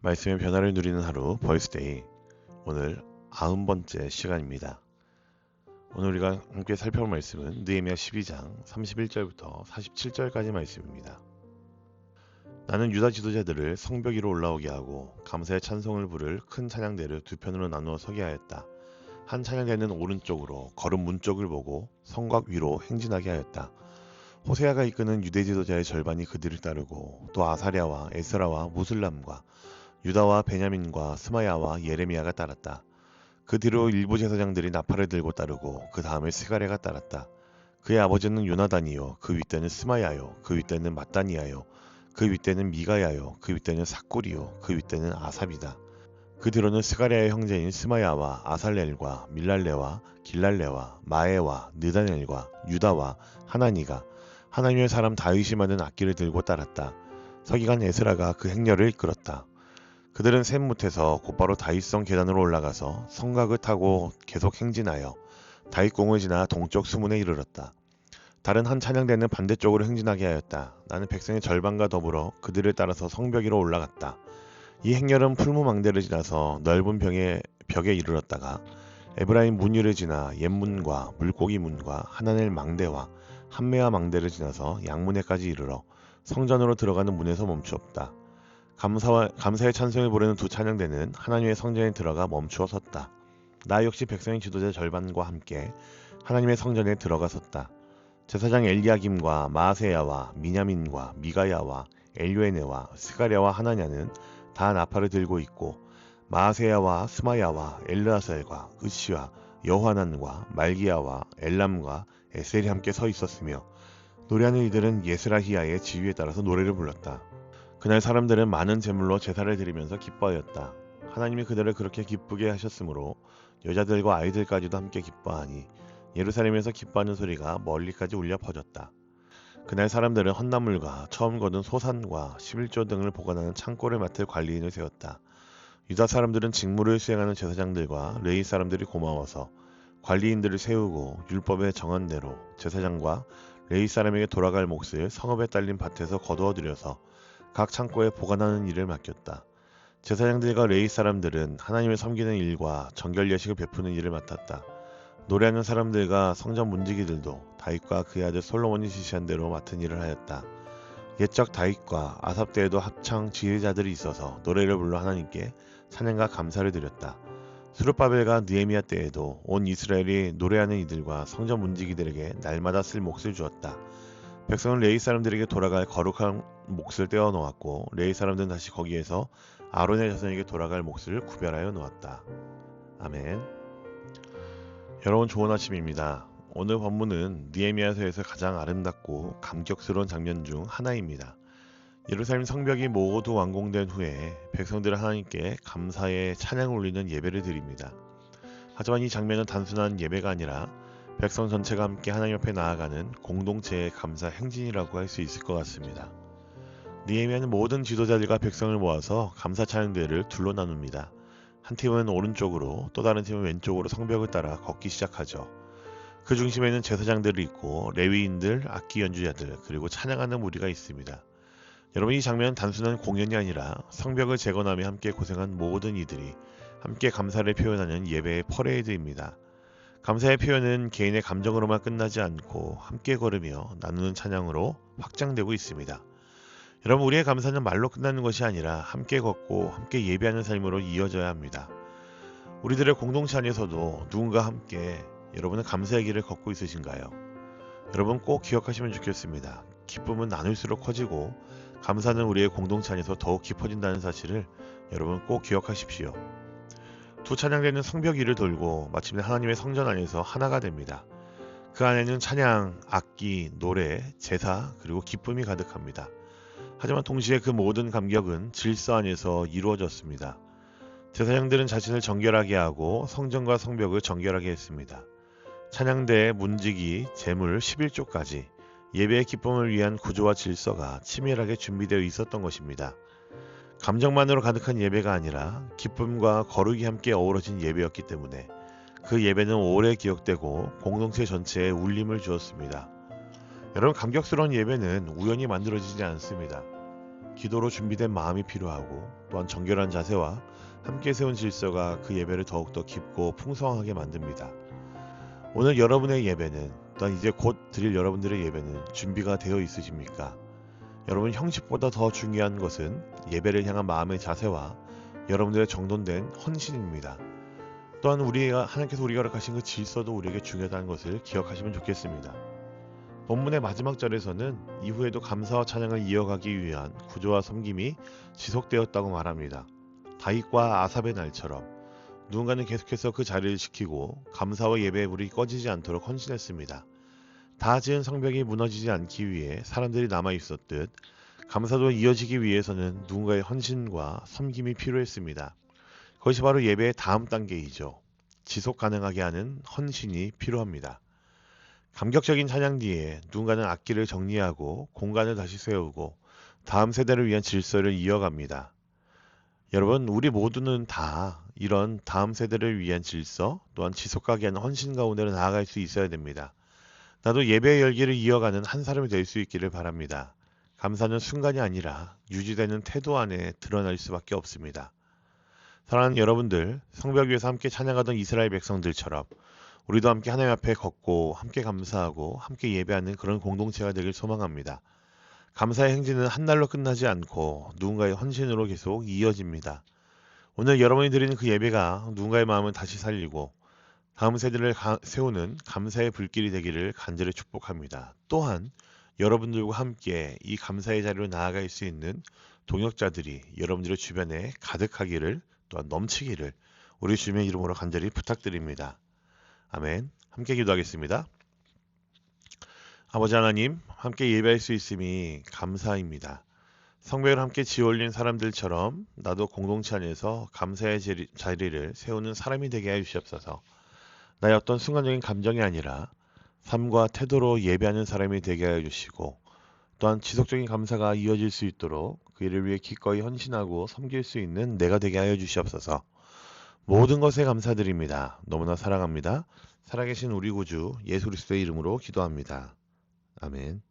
말씀의 변화를 누리는 하루 벌스데이 오늘 아흔 번째 시간입니다. 오늘 우리가 함께 살펴볼 말씀은 느헤미야 12장 31절부터 47절까지 말씀입니다. 나는 유다 지도자들을 성벽 위로 올라오게 하고 감사의 찬송을 부를 큰 찬양대를 두 편으로 나누어 서게 하였다. 한 찬양대는 오른쪽으로 걸음 문 쪽을 보고 성곽 위로 행진하게 하였다. 호세아가 이끄는 유대 지도자의 절반이 그들을 따르고 또 아사랴와 에스라와 무슬람과 유다와 베냐민과 스마야와 예레미야가 따랐다. 그 뒤로 일부 제사장들이 나팔을 들고 따르고 그 다음에 스가랴가 따랐다. 그의 아버지는 요나단이요 그 윗대는 스마야요 그 윗대는 마따니야요 그 윗대는 미가야요 그 윗대는 사꾸리요 그 윗대는 아삽이다. 그 뒤로는 스가랴의 형제인 스마야와 아살렐과 밀랄레와 길랄레와 마에와 느다넬과 유다와 하나니가 하나님의 사람 다윗이 만든 악기를 들고 따랐다. 서기관 에스라가 그 행렬을 이끌었다. 그들은 샘못에서 곧바로 다윗성 계단으로 올라가서 성곽을 타고 계속 행진하여 다윗공을 지나 동쪽 수문에 이르렀다. 다른 한 찬양대는 반대쪽으로 행진하게 하였다. 나는 백성의 절반과 더불어 그들을 따라서 성벽 위로 올라갔다. 이 행렬은 풀무망대를 지나서 넓은 벽에, 벽에 이르렀다가 에브라임 문유를 지나 옛문과 물고기 문과 하나넬 망대와 한매와 망대를 지나서 양문에까지 이르러 성전으로 들어가는 문에서 멈추었다. 감사와, 감사의 찬송을 부르는 두 찬양대는 하나님의 성전에 들어가 멈추어 섰다. 나 역시 백성의 지도자 절반과 함께 하나님의 성전에 들어가 섰다. 제사장 엘리야김과 마세야와 미냐민과 미가야와 엘요에네와 스가랴와 하나냐는 다 나팔을 들고 있고 마세야와 스마야와 엘르아살과 으시와 여호하난과 말기야와 엘람과 에셀이 함께 서 있었으며 노래하는 이들은 예스라히야의 지휘에 따라서 노래를 불렀다. 그날 사람들은 많은 제물로 제사를 드리면서 기뻐하였다. 하나님이 그들을 그렇게 기쁘게 하셨으므로 여자들과 아이들까지도 함께 기뻐하니 예루살렘에서 기뻐하는 소리가 멀리까지 울려 퍼졌다. 그날 사람들은 헛나물과 처음 거둔 소산과 11조 등을 보관하는 창고를 맡을 관리인을 세웠다. 유다 사람들은 직무를 수행하는 제사장들과 레이 사람들이 고마워서 관리인들을 세우고 율법에 정한 대로 제사장과 레이 사람에게 돌아갈 몫을 성읍에 딸린 밭에서 거두어 들여서 각 창고에 보관하는 일을 맡겼다. 제사장들과 레이 사람들은 하나님을 섬기는 일과 정결 예식을 베푸는 일을 맡았다. 노래하는 사람들과 성전 문지기들도 다윗과 그의 아들 솔로몬이 지시한 대로 맡은 일을 하였다. 옛적 다윗과 아삽 때에도 합창 지휘자들이 있어서 노래를 불러 하나님께 찬양과 감사를 드렸다. 수르바벨과 느헤미야 때에도 온 이스라엘이 노래하는 이들과 성전 문지기들에게 날마다 쓸 몫을 주었다. 백성은 레이 사람들에게 돌아갈 거룩한 몫을 떼어 놓았고 레이 사람들은 다시 거기에서 아론의 자손에게 돌아갈 몫을 구별하여 놓았다. 아멘. 여러분 좋은 아침입니다. 오늘 본문은 니에미아서에서 가장 아름답고 감격스러운 장면 중 하나입니다. 예루살렘 성벽이 모두 완공된 후에 백성들은 하나님께 감사의 찬양을 올리는 예배를 드립니다. 하지만 이 장면은 단순한 예배가 아니라 백성 전체가 함께 하나님 앞에 나아가는 공동체의 감사 행진이라고 할 수 있을 것 같습니다. 니에미아는 모든 지도자들과 백성을 모아서 감사 찬양대를 둘로 나눕니다. 한 팀은 오른쪽으로 또 다른 팀은 왼쪽으로 성벽을 따라 걷기 시작하죠. 그 중심에는 제사장들이 있고 레위인들, 악기 연주자들, 그리고 찬양하는 무리가 있습니다. 여러분 이 장면은 단순한 공연이 아니라 성벽을 재건하며 함께 고생한 모든 이들이 함께 감사를 표현하는 예배의 퍼레이드입니다. 감사의 표현은 개인의 감정으로만 끝나지 않고 함께 걸으며 나누는 찬양으로 확장되고 있습니다. 여러분 우리의 감사는 말로 끝나는 것이 아니라 함께 걷고 함께 예배하는 삶으로 이어져야 합니다. 우리들의 공동체 안에서도 누군가 함께 여러분은 감사의 길을 걷고 있으신가요? 여러분 꼭 기억하시면 좋겠습니다. 기쁨은 나눌수록 커지고 감사는 우리의 공동체 안에서 더욱 깊어진다는 사실을 여러분 꼭 기억하십시오. 두 찬양대는 성벽 위를 돌고 마침내 하나님의 성전 안에서 하나가 됩니다. 그 안에는 찬양, 악기, 노래, 제사, 그리고 기쁨이 가득합니다. 하지만 동시에 그 모든 감격은 질서 안에서 이루어졌습니다. 제사장들은 자신을 정결하게 하고 성전과 성벽을 정결하게 했습니다. 찬양대의 문지기, 제물 11조까지 예배의 기쁨을 위한 구조와 질서가 치밀하게 준비되어 있었던 것입니다. 감정만으로 가득한 예배가 아니라 기쁨과 거룩이 함께 어우러진 예배였기 때문에 그 예배는 오래 기억되고 공동체 전체에 울림을 주었습니다. 여러분 감격스러운 예배는 우연히 만들어지지 않습니다. 기도로 준비된 마음이 필요하고 또한 정결한 자세와 함께 세운 질서가 그 예배를 더욱더 깊고 풍성하게 만듭니다. 오늘 여러분의 예배는 또한 이제 곧 드릴 여러분들의 예배는 준비가 되어 있으십니까? 여러분 형식보다 더 중요한 것은 예배를 향한 마음의 자세와 여러분들의 정돈된 헌신입니다. 또한 우리가 하나님께서 우리가 허락하신 그 질서도 우리에게 중요하다는 것을 기억하시면 좋겠습니다. 본문의 마지막 절에서는 이후에도 감사와 찬양을 이어가기 위한 구조와 섬김이 지속되었다고 말합니다. 다윗과 아삽의 날처럼 누군가는 계속해서 그 자리를 지키고 감사와 예배의 불이 꺼지지 않도록 헌신했습니다. 다 지은 성벽이 무너지지 않기 위해 사람들이 남아 있었듯 감사도 이어지기 위해서는 누군가의 헌신과 섬김이 필요했습니다. 그것이 바로 예배의 다음 단계이죠. 지속 가능하게 하는 헌신이 필요합니다. 감격적인 찬양 뒤에 누군가는 악기를 정리하고 공간을 다시 세우고 다음 세대를 위한 질서를 이어갑니다. 여러분, 우리 모두는 다 이런 다음 세대를 위한 질서 또한 지속하게 하는 헌신 가운데로 나아갈 수 있어야 됩니다. 나도 예배의 열기를 이어가는 한 사람이 될 수 있기를 바랍니다. 감사는 순간이 아니라 유지되는 태도 안에 드러날 수밖에 없습니다. 사랑하는 여러분들, 성벽 위에서 함께 찬양하던 이스라엘 백성들처럼 우리도 함께 하나님 앞에 걷고 함께 감사하고 함께 예배하는 그런 공동체가 되길 소망합니다. 감사의 행진은 한 날로 끝나지 않고 누군가의 헌신으로 계속 이어집니다. 오늘 여러분이 드리는 그 예배가 누군가의 마음을 다시 살리고 다음 세대를 가, 세우는 감사의 불길이 되기를 간절히 축복합니다. 또한 여러분들과 함께 이 감사의 자리로 나아갈 수 있는 동역자들이 여러분들의 주변에 가득하기를 또한 넘치기를 우리 주님의 이름으로 간절히 부탁드립니다. 아멘. 함께 기도하겠습니다. 아버지 하나님, 함께 예배할 수 있음이 감사입니다. 성벽을 함께 지어올린 사람들처럼 나도 공동체 안에서 감사의 자리를 세우는 사람이 되게 해 주시옵소서. 나의 어떤 순간적인 감정이 아니라 삶과 태도로 예배하는 사람이 되게 하여 주시고 또한 지속적인 감사가 이어질 수 있도록 그 일을 위해 기꺼이 헌신하고 섬길 수 있는 내가 되게 하여 주시옵소서. 모든 것에 감사드립니다. 너무나 사랑합니다. 살아계신 우리 구주 예수 그리스도의 이름으로 기도합니다. 아멘.